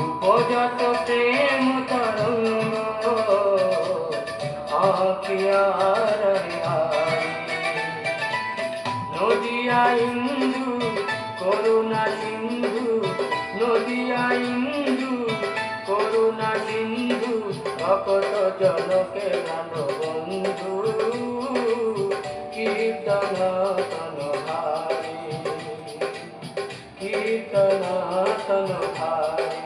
উপজাত প্রেম তরঙ্গ আখিয়া নদিয়া ইন্দু, করুণা সিন্ধু, নদিয়া ইন্দু, করুণা সিন্ধু ভকত জনকে গান বন্ধু, কীর্তন তন। Sanatana Bhai